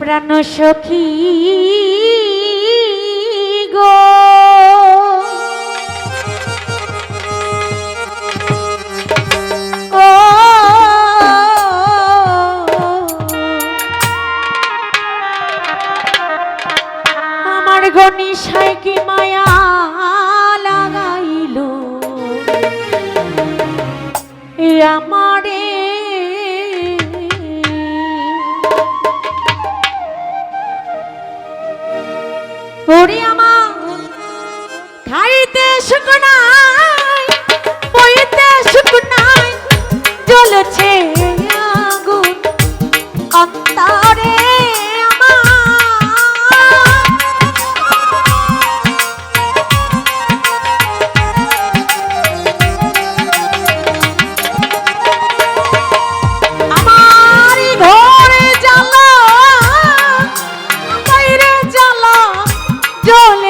প্রাণ সখী গো। আমার গণি সাইকি মায়া লাগাইল? ওরে আমার খাইতে সুখ নাই বইতে সুখ নাই জ্বলছে আগুন অন্তরে don't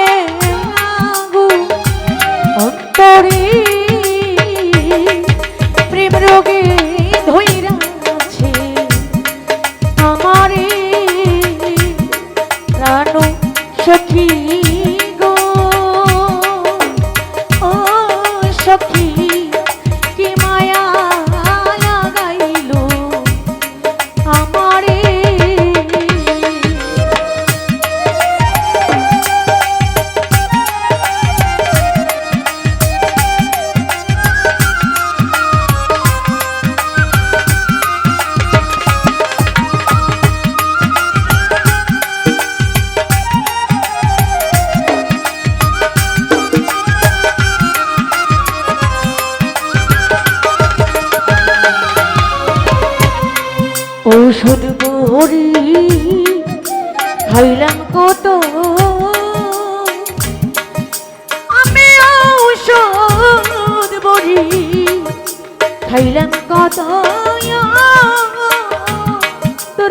খাইলাম কত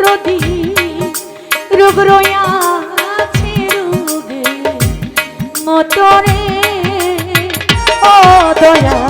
রোদি রোগ রয়াছে রোগে মতরে অদয়া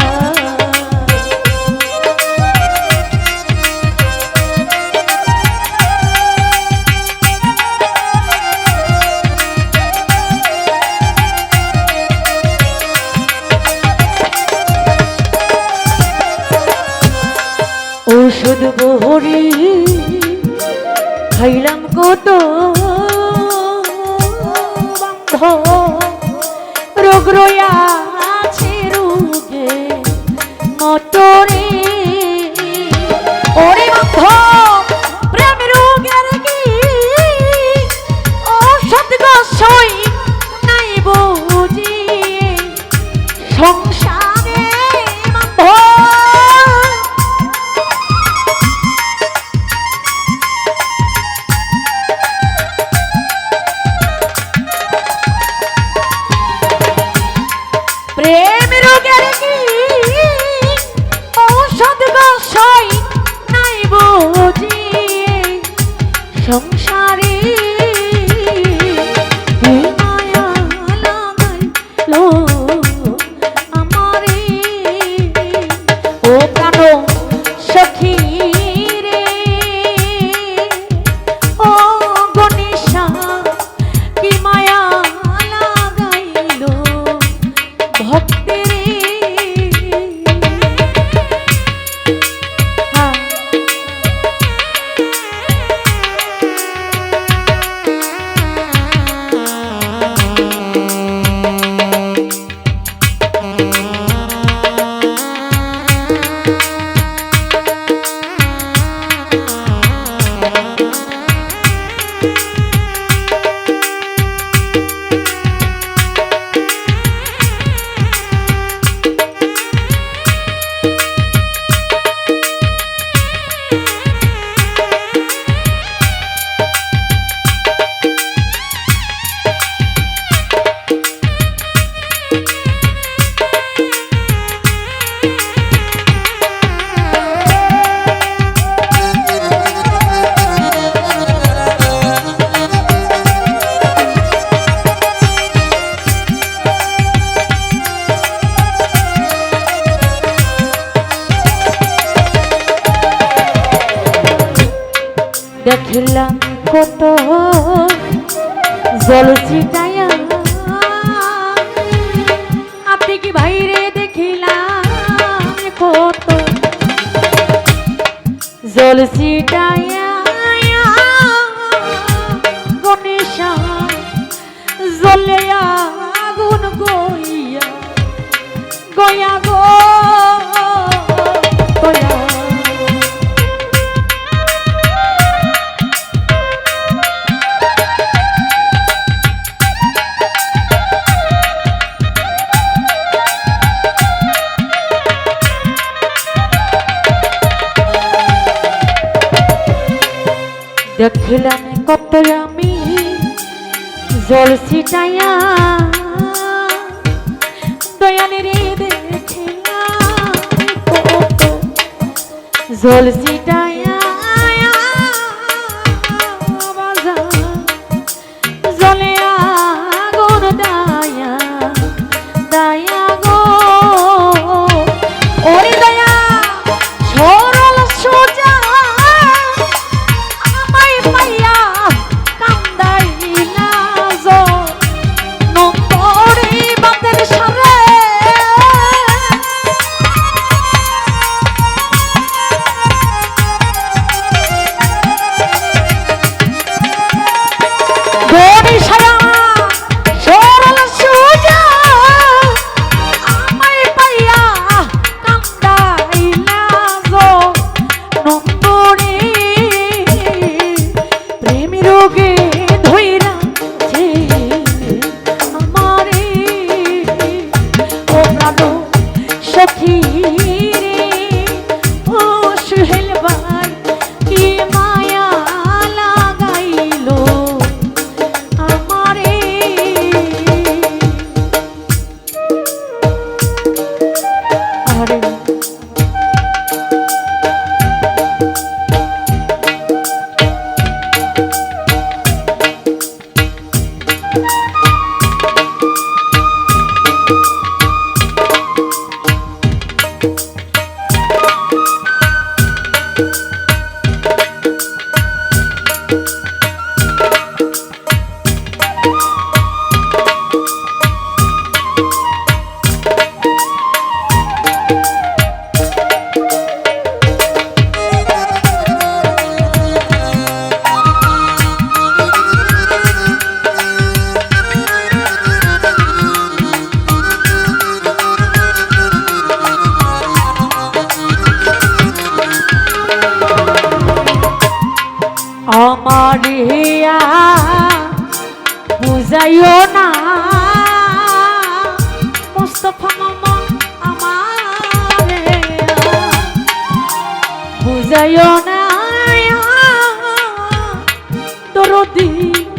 জল ছিটাইয়া। আপনি কি ভাইরে দেখিলাম? কত জল ছিটাইয়া। গণেশ জলে আগুন গইয়া। গয়া গো। দেখলাম কত আমি জল ছিটাইয়া দয়ালে রে জল ছিটাইয়া জলে দায়া দায়া dit